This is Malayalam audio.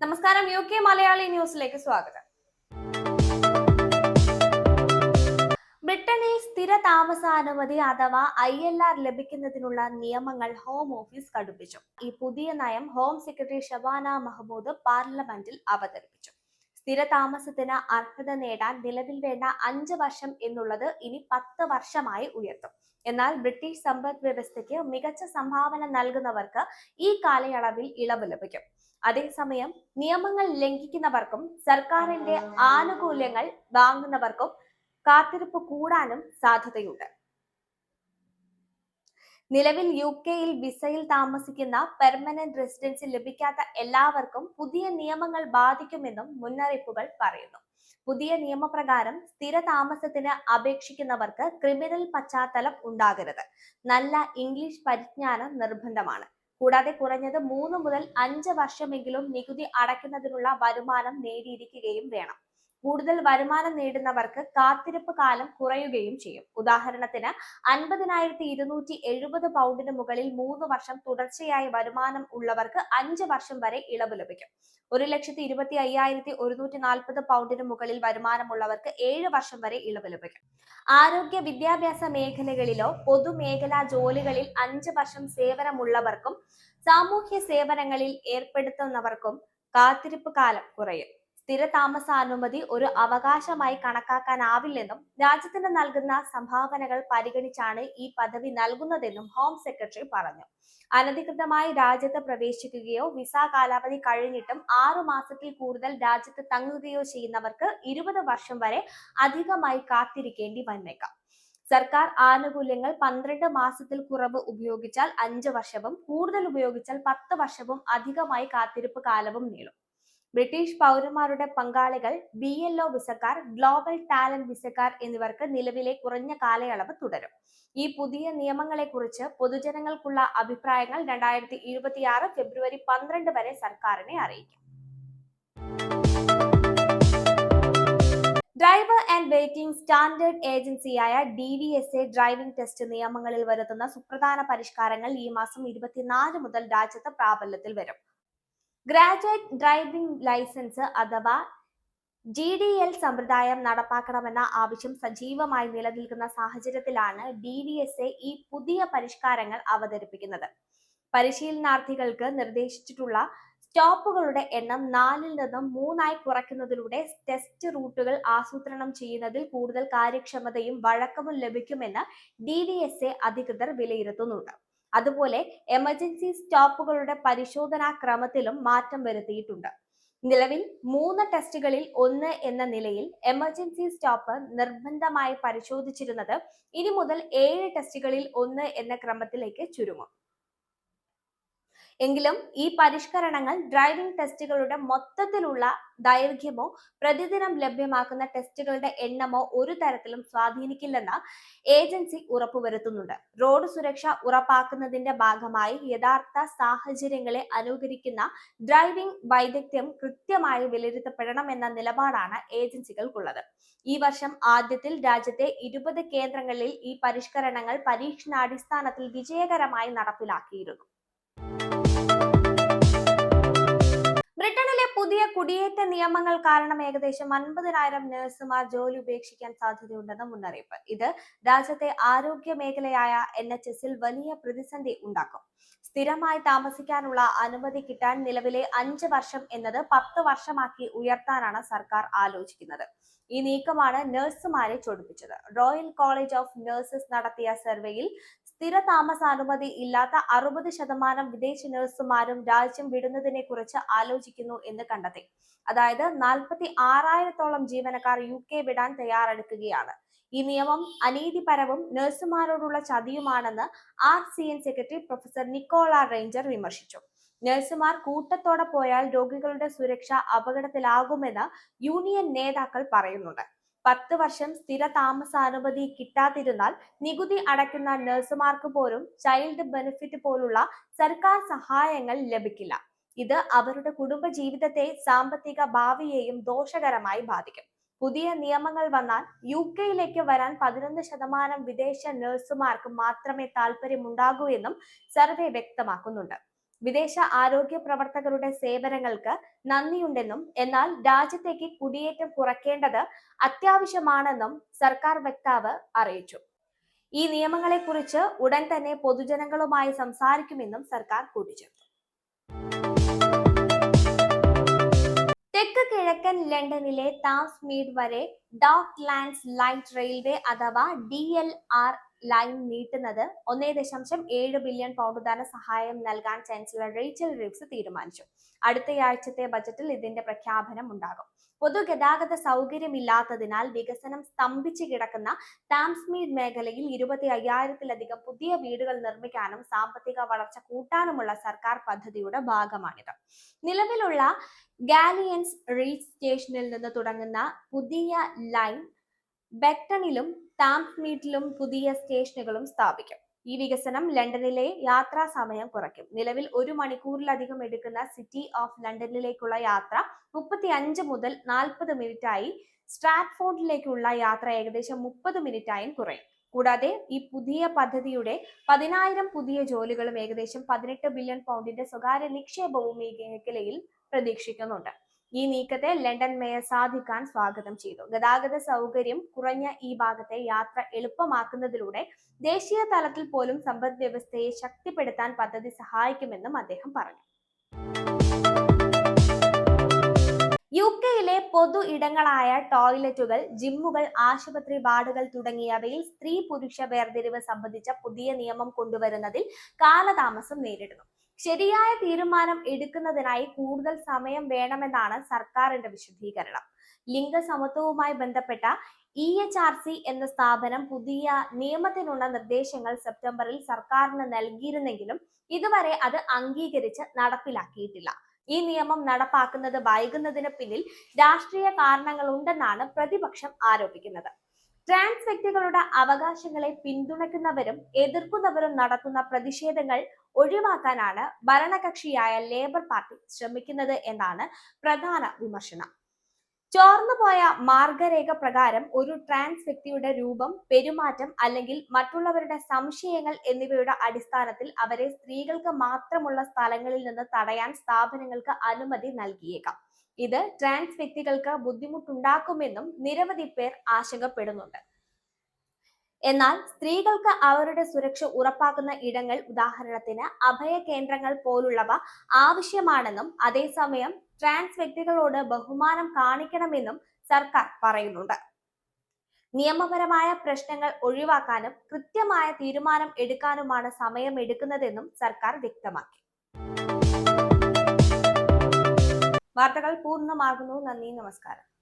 നമസ്കാരം യു കെ മലയാളി ന്യൂസിലേക്ക് സ്വാഗതം. ബ്രിട്ടനിൽ സ്ഥിര താമസാനുമതി അഥവാ ഐ എൽ ആർ ലഭിക്കുന്നതിനുള്ള നിയമങ്ങൾ ഹോം ഓഫീസ് കടുപ്പിച്ചു. ഈ പുതിയ നയം ഹോം സെക്രട്ടറി ഷബാന മഹ്മൂദ് പാർലമെന്റിൽ അവതരിപ്പിച്ചു. സ്ഥിര താമസത്തിന് അർഹത നേടാൻ നിലവിൽ വേണ്ട അഞ്ച് വർഷം എന്നുള്ളത് ഇനി പത്ത് വർഷമായി ഉയർത്തും. എന്നാൽ ബ്രിട്ടീഷ് സമ്പദ് വ്യവസ്ഥയ്ക്ക് മികച്ച സംഭാവന നൽകുന്നവർക്ക് ഈ കാലയളവിൽ ഇളവ് ലഭിക്കും. അതേസമയം നിയമങ്ങൾ ലംഘിക്കുന്നവർക്കും സർക്കാരിന്റെ ആനുകൂല്യങ്ങൾ വാങ്ങുന്നവർക്കും കാത്തിരിപ്പ് കൂടാനും സാധ്യതയുണ്ട്. നിലവിൽ യു കെയിൽ വിസയിൽ താമസിക്കുന്ന പെർമനന്റ് റെസിഡൻസി ലഭിക്കാത്ത എല്ലാവർക്കും പുതിയ നിയമങ്ങൾ ബാധിക്കുമെന്നും മുന്നറിയിപ്പുകൾ പറയുന്നു. പുതിയ നിയമപ്രകാരം സ്ഥിര താമസത്തിന് അപേക്ഷിക്കുന്നവർക്ക് ക്രിമിനൽ പശ്ചാത്തലം ഉണ്ടാകരുത്. നല്ല ഇംഗ്ലീഷ് പരിജ്ഞാനം നിർബന്ധമാണ്. കൂടാതെ കുറഞ്ഞത് മൂന്ന് മുതൽ അഞ്ച് വർഷമെങ്കിലും നികുതി അടയ്ക്കുന്നതിനുള്ള വരുമാനം നേടിയിരിക്കുകയും വേണം. കൂടുതൽ വരുമാനം നേടുന്നവർക്ക് കാത്തിരിപ്പ് കാലം കുറയുകയും ചെയ്യും. ഉദാഹരണത്തിന് അൻപതിനായിരത്തി ഇരുന്നൂറ്റി എഴുപത് പൗണ്ടിന് മുകളിൽ മൂന്ന് വർഷം തുടർച്ചയായി വരുമാനം ഉള്ളവർക്ക് അഞ്ച് വർഷം വരെ ഇളവ് ലഭിക്കും. ഒരു ലക്ഷത്തി ഇരുപത്തി അയ്യായിരത്തി ഒരുന്നൂറ്റി നാൽപ്പത് പൗണ്ടിന് മുകളിൽ വരുമാനമുള്ളവർക്ക് ഏഴ് വർഷം വരെ ഇളവ് ലഭിക്കും. ആരോഗ്യ വിദ്യാഭ്യാസ മേഖലകളിലോ പൊതുമേഖലാ ജോലികളിൽ അഞ്ച് വർഷം സേവനമുള്ളവർക്കും സാമൂഹ്യ സേവനങ്ങളിൽ ഏർപ്പെടുത്തുന്നവർക്കും കാത്തിരിപ്പ് കാലം കുറയും. സ്ഥിര താമസാനുമതി ഒരു അവകാശമായി കണക്കാക്കാനാവില്ലെന്നും രാജ്യത്തിന് നൽകുന്ന സംഭാവനകൾ പരിഗണിച്ചാണ് ഈ പദവി നൽകുന്നതെന്നും ഹോം സെക്രട്ടറി പറഞ്ഞു. അനധികൃതമായി രാജ്യത്ത് പ്രവേശിക്കുകയോ വിസ കാലാവധി കഴിഞ്ഞിട്ടും ആറു മാസത്തിൽ കൂടുതൽ രാജ്യത്ത് തങ്ങുകയോ ചെയ്യുന്നവർക്ക് ഇരുപത് വർഷം വരെ അധികമായി കാത്തിരിക്കേണ്ടി വന്നേക്കാം. സർക്കാർ ആനുകൂല്യങ്ങൾ പന്ത്രണ്ട് മാസത്തിൽ കുറവ് ഉപയോഗിച്ചാൽ അഞ്ച് വർഷവും കൂടുതൽ ഉപയോഗിച്ചാൽ പത്ത് വർഷവും അധികമായി കാത്തിരിപ്പ് കാലവും നീളും. ബ്രിട്ടീഷ് പൗരന്മാരുടെ പങ്കാളികൾ ബി എൽ ഒ വിസക്കാർ ഗ്ലോബൽ ടാലന്റ് വിസക്കാർ എന്നിവർക്ക് നിലവിലെ കുറഞ്ഞ കാലയളവ് തുടരും. ഈ പുതിയ നിയമങ്ങളെക്കുറിച്ച് പൊതുജനങ്ങൾക്കുള്ള അഭിപ്രായങ്ങൾ രണ്ടായിരത്തി ഇരുപത്തിയാറ് ഫെബ്രുവരി പന്ത്രണ്ട് വരെ സർക്കാരിനെ അറിയിക്കും. ഡ്രൈവർ ആൻഡ് വെയിറ്റിംഗ് സ്റ്റാൻഡേർഡ് ഏജൻസിയായ D V S A driving test നിയമങ്ങളിൽ വരുത്തുന്ന സുപ്രധാന പരിഷ്കാരങ്ങൾ ഈ മാസം ഇരുപത്തിനാല് മുതൽ രാജ്യത്ത് പ്രാബല്യത്തിൽ വരും. ഗ്രാജുവേറ്റ് ഡ്രൈവിംഗ് ലൈസൻസ് അഥവാ ജി ഡി എൽ സമ്പ്രദായം നടപ്പാക്കണമെന്ന ആവശ്യം സജീവമായി നിലനിൽക്കുന്ന സാഹചര്യത്തിലാണ് ഡി വി എസ് എ ഈ പുതിയ പരിഷ്കാരങ്ങൾ അവതരിപ്പിക്കുന്നത്. പരിശീലനാർത്ഥികൾക്ക് നിർദ്ദേശിച്ചിട്ടുള്ള സ്റ്റോപ്പുകളുടെ എണ്ണം നാലിൽ നിന്നും മൂന്നായി കുറയ്ക്കുന്നതിലൂടെ ടെസ്റ്റ് റൂട്ടുകൾ ആസൂത്രണം ചെയ്യുന്നതിൽ കൂടുതൽ കാര്യക്ഷമതയും വഴക്കവും ലഭിക്കുമെന്ന് ഡി അധികൃതർ വിലയിരുത്തുന്നുണ്ട്. അതുപോലെ എമർജൻസി സ്റ്റോപ്പുകളുടെ പരിശോധനാ ക്രമത്തിലും മാറ്റം വരുത്തിയിട്ടുണ്ട്. നിലവിൽ മൂന്ന് ടെസ്റ്റുകളിൽ ഒന്ന് എന്ന നിലയിൽ എമർജൻസി സ്റ്റോപ്പ് നിർബന്ധമായി പരിശോധിച്ചിരുന്നത് ഇനി മുതൽ ഏഴ് ടെസ്റ്റുകളിൽ ഒന്ന് എന്ന ക്രമത്തിലേക്ക് ചുരുങ്ങും. എങ്കിലും ഈ പരിഷ്കരണങ്ങൾ ഡ്രൈവിംഗ് ടെസ്റ്റുകളുടെ മൊത്തത്തിലുള്ള ദൈർഘ്യമോ പ്രതിദിനം ലഭ്യമാക്കുന്ന ടെസ്റ്റുകളുടെ എണ്ണമോ ഒരു തരത്തിലും സ്വാധീനിക്കില്ലെന്ന് ഏജൻസി ഉറപ്പുവരുത്തുന്നുണ്ട്. റോഡ് സുരക്ഷ ഉറപ്പാക്കുന്നതിന്റെ ഭാഗമായി യഥാർത്ഥ സാഹചര്യങ്ങളെ അനുകരിക്കുന്ന ഡ്രൈവിംഗ് വൈദഗ്ധ്യം കൃത്യമായി വിലയിരുത്തപ്പെടണമെന്ന നിലപാടാണ് ഏജൻസികൾക്കുള്ളത്. ഈ വർഷം ആദ്യത്തിൽ രാജ്യത്തെ ഇരുപത് കേന്ദ്രങ്ങളിൽ ഈ പരിഷ്കരണങ്ങൾ പരീക്ഷണാടിസ്ഥാനത്തിൽ വിജയകരമായി നടപ്പിലാക്കിയിരുന്നു. ബ്രിട്ടനിലെ പുതിയ കുടിയേറ്റ നിയമങ്ങൾ കാരണം ഏകദേശം അൻപതിനായിരം നഴ്സുമാർ ജോലി ഉപേക്ഷിക്കാൻ സാധ്യതയുണ്ടെന്ന് മുന്നറിയിപ്പ്. ഇത് രാജ്യത്തെ ആരോഗ്യ മേഖലയായ എൻ എച്ച് എസിൽ വലിയ പ്രതിസന്ധി ഉണ്ടാക്കും. സ്ഥിരമായി താമസിക്കാനുള്ള അനുമതി കിട്ടാൻ നിലവിലെ അഞ്ച് വർഷം എന്നത് പത്ത് വർഷമാക്കി ഉയർത്താനാണ് സർക്കാർ ആലോചിക്കുന്നത്. ഈ നീക്കമാണ് നഴ്സുമാരെ ചൊടിപ്പിച്ചത്. റോയൽ കോളേജ് ഓഫ് നഴ്സസ് നടത്തിയ സർവേയിൽ സ്ഥിര താമസാനുമതി ഇല്ലാത്ത അറുപത് ശതമാനം വിദേശ നഴ്സുമാരും രാജ്യം വിടുന്നതിനെ കുറിച്ച് ആലോചിക്കുന്നു എന്ന് കണ്ടെത്തി. അതായത് നാൽപ്പത്തി ആറായിരത്തോളം ജീവനക്കാർ യു കെ വിടാൻ തയ്യാറെടുക്കുകയാണ്. ഈ നിയമം അനീതിപരവും നഴ്സുമാരോടുള്ള ചതിയുമാണെന്ന് R C N secretary professor Nicola Ranger വിമർശിച്ചു. നഴ്സുമാർ കൂട്ടത്തോടെ പോയാൽ രോഗികളുടെ സുരക്ഷ അപകടത്തിലാകുമെന്ന് യൂണിയൻ നേതാക്കൾ പറയുന്നുണ്ട്. പത്ത് വർഷം സ്ഥിര താമസാനുമതി കിട്ടാതിരുന്നാൽ നികുതി അടയ്ക്കുന്ന നഴ്സുമാർക്ക് പോലും ചൈൽഡ് ബെനിഫിറ്റ് പോലുള്ള സർക്കാർ സഹായങ്ങൾ ലഭിക്കില്ല. ഇത് അവരുടെ കുടുംബ ജീവിതത്തെ സാമ്പത്തിക ഭാവിയെയും ദോഷകരമായി ബാധിക്കും. പുതിയ നിയമങ്ങൾ വന്നാൽ യു കെയിലേക്ക് വരാൻ പതിനൊന്ന് ശതമാനം വിദേശ നഴ്സുമാർക്ക് മാത്രമേ താല്പര്യമുണ്ടാകൂ എന്നും സർവേ വ്യക്തമാക്കുന്നുണ്ട്. വിദേശ ആരോഗ്യ പ്രവർത്തകരുടെ സേവനങ്ങൾക്ക് നന്ദിയുണ്ടെന്നും എന്നാൽ രാജ്യത്തേക്ക് കുടിയേറ്റം കുറയ്ക്കേണ്ടത് അത്യാവശ്യമാണെന്നും സർക്കാർ വക്താവ് അറിയിച്ചു. ഈ നിയമങ്ങളെക്കുറിച്ച് ഉടൻ തന്നെ പൊതുജനങ്ങളുമായി സംസാരിക്കുമെന്നും സർക്കാർ കൂട്ടിച്ചേർത്തു. തെക്ക് കിഴക്കൻ ലണ്ടനിലെ താംസ് മീഡ് വരെ ഡോക്ക് ലാൻഡ്സ് ലൈറ്റ് റെയിൽവേ അഥവാ ഡി എൽ ആർ ലൈൻ നീട്ടുന്നത് ഒന്നേ ദശാംശം ഏഴ് ബില്യൺ പൗണ്ട് ധന സഹായം നൽകാൻ ചാൻസലർ റേച്ചൽ റിവ്സ് തീരുമാനിച്ചു. അടുത്തയാഴ്ചത്തെ ബജറ്റിൽ ഇതിന്റെ പ്രഖ്യാപനം ഉണ്ടാകും. പൊതുഗതാഗത സൗകര്യമില്ലാത്തതിനാൽ വികസനം സ്തംഭിച്ചു കിടക്കുന്ന താംസ്മീഡ് മേഖലയിൽ ഇരുപത്തി അയ്യായിരത്തിലധികം പുതിയ വീടുകൾ നിർമ്മിക്കാനും സാമ്പത്തിക വളർച്ച കൂട്ടാനുമുള്ള സർക്കാർ പദ്ധതിയുടെ ഭാഗമാണിത്. നിലവിലുള്ള ഗാലിയൻസ് റീച്ച് സ്റ്റേഷനിൽ നിന്ന് തുടങ്ങുന്ന പുതിയ ലൈൻ ബെക്ടണിലും താംസ്മീറ്റിലും പുതിയ സ്റ്റേഷനുകളും സ്ഥാപിക്കും. ഈ വികസനം ലണ്ടനിലെ യാത്രാ സമയം കുറയ്ക്കും. നിലവിൽ ഒരു മണിക്കൂറിലധികം എടുക്കുന്ന സിറ്റി ഓഫ് ലണ്ടനിലേക്കുള്ള യാത്ര മുപ്പത്തി അഞ്ച് മുതൽ നാൽപ്പത് മിനിറ്റായി. സ്ട്രാറ്റ്ഫോർഡിലേക്കുള്ള യാത്ര ഏകദേശം മുപ്പത് മിനിറ്റായും കുറയും. കൂടാതെ ഈ പുതിയ പദ്ധതിയുടെ പതിനായിരം പുതിയ ജോലികളും ഏകദേശം പതിനെട്ട് ബില്യൺ പൗണ്ടിന്റെ സ്വകാര്യ നിക്ഷേപവും ഈ മേഖലയിൽ പ്രതീക്ഷിക്കുന്നുണ്ട്. ഈ നീക്കത്തെ ലണ്ടൻ മേയർ സാദിഖ് ഖാൻ സ്വാഗതം ചെയ്തു. ഗതാഗത സൗകര്യം കുറഞ്ഞ ഈ ഭാഗത്തെ യാത്ര എളുപ്പമാക്കുന്നതിലൂടെ ദേശീയ തലത്തിൽ പോലും സമ്പദ് വ്യവസ്ഥയെ ശക്തിപ്പെടുത്താൻ പദ്ധതി സഹായിക്കുമെന്നും അദ്ദേഹം പറഞ്ഞു. യു കെയിലെ പൊതു ഇടങ്ങളായ ടോയ്ലറ്റുകൾ ജിമ്മുകൾ ആശുപത്രി വാർഡുകൾ തുടങ്ങിയവയിൽ സ്ത്രീ പുരുഷ വേർതിരിവ് സംബന്ധിച്ച പുതിയ നിയമം കൊണ്ടുവരുന്നതിൽ കാലതാമസം നേരിടുന്നു. ശരിയായ തീരുമാനം എടുക്കുന്നതിനായി കൂടുതൽ സമയം വേണമെന്നാണ് സർക്കാരിന്റെ വിശദീകരണം. ലിംഗസമത്വവുമായി ബന്ധപ്പെട്ട ഇ എച്ച് ആർ സി എന്ന സ്ഥാപനം പുതിയ നിയമത്തിനുള്ള നിർദ്ദേശങ്ങൾ സെപ്റ്റംബറിൽ സർക്കാരിന് നൽകിയിരുന്നെങ്കിലും ഇതുവരെ അത് അംഗീകരിച്ച് നടപ്പിലാക്കിയിട്ടില്ല. ഈ നിയമം നടപ്പാക്കുന്നത് വൈകുന്നതിന് പിന്നിൽ രാഷ്ട്രീയ കാരണങ്ങളുണ്ടെന്നാണ് പ്രതിപക്ഷം ആരോപിക്കുന്നത്. ട്രാൻസ് വ്യക്തികളുടെ അവകാശങ്ങളെ പിന്തുണയ്ക്കുന്നവരും എതിർക്കുന്നവരും നടത്തുന്ന പ്രതിഷേധങ്ങൾ ഒഴിവാക്കാനാണ് ഭരണകക്ഷിയായ ലേബർ പാർട്ടി ശ്രമിക്കുന്നത് എന്നാണ് പ്രധാന വിമർശനം. ചോർന്നുപോയ മാർഗരേഖ പ്രകാരം ഒരു ട്രാൻസ് വ്യക്തിയുടെ രൂപം പെരുമാറ്റം അല്ലെങ്കിൽ മറ്റുള്ളവരുടെ സംശയങ്ങൾ എന്നിവയുടെ അടിസ്ഥാനത്തിൽ അവരെ സ്ത്രീകൾക്ക് മാത്രമുള്ള സ്ഥലങ്ങളിൽ നിന്ന് തടയാൻ സ്ഥാപനങ്ങൾക്ക് അനുമതി നൽകിയേക്കാം. ഇത് ട്രാൻസ് വ്യക്തികൾക്ക് ബുദ്ധിമുട്ടുണ്ടാക്കുമെന്നും നിരവധി പേർ ആശങ്കപ്പെടുന്നുണ്ട്. എന്നാൽ സ്ത്രീകൾക്ക് അവരുടെ സുരക്ഷ ഉറപ്പാക്കുന്ന ഇടങ്ങൾ ഉദാഹരണത്തിന് അഭയ കേന്ദ്രങ്ങൾ പോലുള്ളവ ആവശ്യമാണെന്നും അതേസമയം ട്രാൻസ് വ്യക്തികളോട് ബഹുമാനം കാണിക്കണമെന്നും സർക്കാർ പറയുന്നുണ്ട്. നിയമപരമായ പ്രശ്നങ്ങൾ ഒഴിവാക്കാനും കൃത്യമായ തീരുമാനം എടുക്കാനുമാണ് സമയമെടുക്കുന്നതെന്നും സർക്കാർ വ്യക്തമാക്കി. വാർത്തകൾ പൂർണമാകുന്നു. നന്ദി നമസ്കാരം.